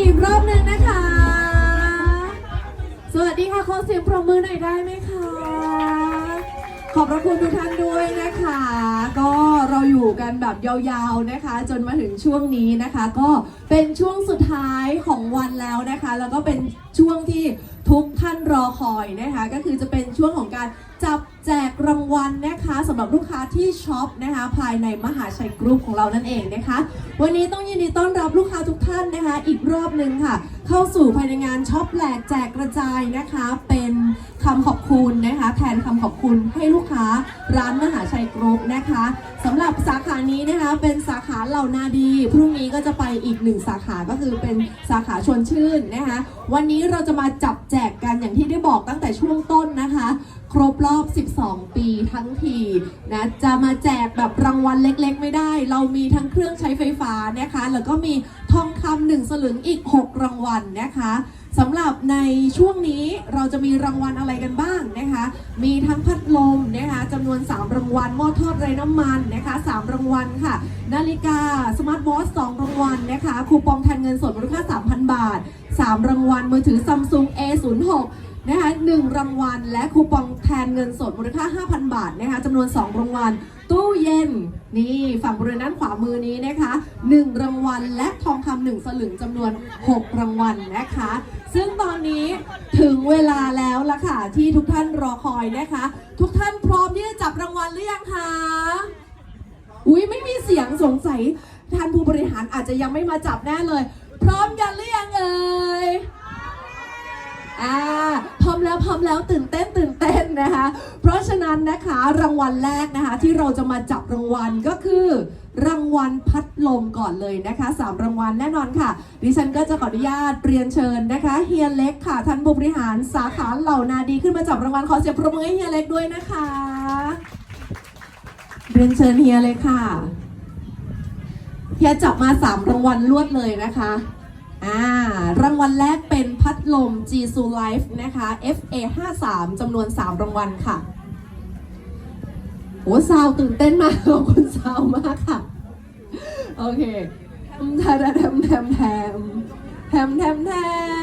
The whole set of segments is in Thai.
อีกรอบหนึ่งนะคะ สวัสดีค่ะขอเสียงปรบมือหน่อยได้ไหมคะ ขอบพระคุณทุกท่านด้วยนะคะ ก็เราอยู่กันแบบยาวๆนะคะ จนมาถึงช่วงนี้นะคะ ก็เป็นช่วงสุดท้ายของวันแล้วนะคะ แล้วก็เป็นช่วงที่ทุกท่านรอคอยนะคะ ก็คือจะเป็นช่วงของการจับ แจกรางวัลนะคะสำหรับลูกค้าที่ช็อปนะคะภายในมหาชัยกรุ๊ปของเรานั่นเองนะคะ วันนี้ต้องยินดีต้อนรับลูกค้าทุกท่านนะคะ อีกรอบหนึ่งค่ะ เข้าสู่ภายในงานช็อปแหลกแจกกระจายนะคะ เป็นคำขอบคุณนะคะ แทนคำขอบคุณให้ลูกค้าร้านมหาชัยกรุ๊ปนะคะสำหรับสาขานี้นะคะเป็นสาขาเหล่านาดี พรุ่งนี้ก็จะไปอีกหนึ่งสาขาก็คือเป็นสาขาชวนชื่นนะคะ วันนี้เราจะมาจับแจกกันอย่างที่ได้บอกตั้งแต่ช่วงต้นนะคะ ครบรอบ 12 ปีทั้งทีนะจะมาแจกแบบรางวัลเล็กๆ ไม่ได้ เรามีทั้งเครื่องใช้ไฟฟ้านะคะ แล้วก็มีทองคำหนึ่งสลึงอีก 6 รางวัลนะคะสำหรับในช่วงนี้เราจะมีรางวัลอะไรกันบ้างนะคะ มีทั้งพัดลมนะคะจำนวน 3 รางวัล หม้อทอดไร้น้ำมันนะคะ 3 รางวัลค่ะ นาฬิกาสมาร์ทวอท2รางวัลนะคะคูปองแทนเงินสดมูลค่า 3,000 บาท 3 รางวัลมือถือ Samsung A06 นะคะหนึ่งรางวัลและคูปองแทนเงินสดมูลค่า 5,000 บาทนะคะจำนวน 2 รางวัล ตู้เย็น นี่ฝั่งบริเวณด้านขวามือนี้นะคะ 1 รางวัลและทองคำหนึ่งสลึงจำนวน 6 รางวัลนะคะ ซึ่งตอนนี้ถึงเวลาแล้วละค่ะ ที่ทุกท่านรอคอยนะคะ ทุกท่านพร้อมที่จะจับรางวัลหรือยังคะอุ้ยไม่มีเสียงสงสัยท่านผู้บริหารอาจจะยังไม่มาจับแน่เลย พร้อมกันหรือยังเอ่ย อ่าพร้อมแล้วพร้อมแล้วตื่นเต้นตื่นเต้นนะคะ เพราะฉะนั้นนะคะรางวัลแรกนะคะที่เราจะมาจับรางวัลก็คือรางวัลพัดลมก่อนเลยนะคะสามรางวัลแน่นอนค่ะ ดิฉันก็จะขออนุญาตเรียนเชิญนะคะเฮียเล็กค่ะท่านผู้บริหารสาขาเหล่านาดีขึ้นมาจับรางวัลขอเสียงปรบมือให้เฮียเล็กด้วยนะคะ เรียนเชิญเฮียเลยค่ะเฮียจับมาสามรางวัลลวดเลยนะคะ อ่ารางวัลแรกเป็นพัดลม g s u Life นะคะ FA 53จำนวน 3 รางวัลค่ะโอ้ซาวตื่นเต้นมากขอบคุณซาวมากค่ะ โอเคแทมแทมแทมแทมแทมแทมแท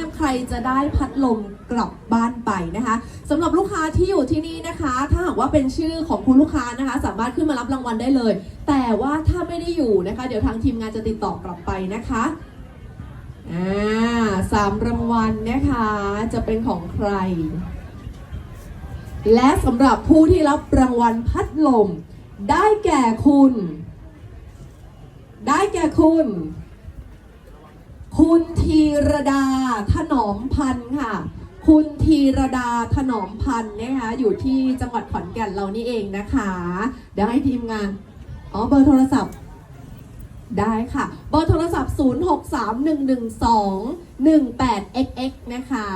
มใครจะได้พัดลมกลับบ้านไปนะคะสำหรับลูกค้าที่อยู่ที่นี่นะคะ ถ้าหากว่าเป็นชื่อของคุณลูกค้านะคะ สามารถขึ้นมารับรางวัลได้เลย แต่ว่าถ้าไม่ได้อยู่นะคะ เดี๋ยวทางทีมงานจะติดต่อกลับไปนะคะ อ่าสามรางวัลนะคะจะเป็นของใคร และสำหรับผู้ที่รับรางวัลพัดลม ได้แก่คุณ ได้แก่คุณ คุณธีรดาถนอมพันธ์ค่ะ คุณธีรดาถนอมพันธ์นะคะอยู่ที่จังหวัดขอนแก่นเรานี่เองนะคะ เดี๋ยวให้ทีมงานอ๋อเบอร์โทรศัพท์ได้ค่ะ อร์โทรศัพท์ 06311218xx นะคะ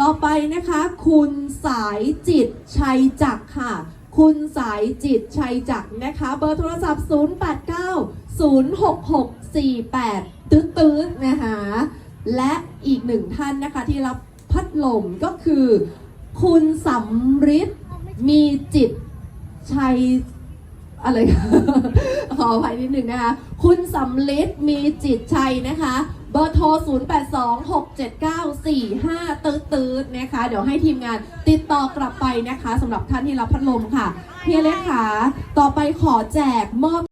ต่อไปนะคะ คุณสายจิตชัยจักค่ะ คุณสายจิตชัยจักนะคะ เบอร์โทรศัพท์ 089-066-48ตื้อตื้อๆนะคะ และอีกหนึ่งท่านนะคะที่รับพัดลมก็คือ คุณสำริดมีจิตชัย อะไร ขออภัยนิดนึงนะคะ คุณสำลิดมีจิตชัยนะคะ เบอร์โทร 08267945 ตื้อตื้อนะคะ เดี๋ยวให้ทีมงานติดต่อกลับไปนะคะสำหรับท่านที่รับพัดลมค่ะเพียเล็กค่ะ ต่อไปขอแจกมอบ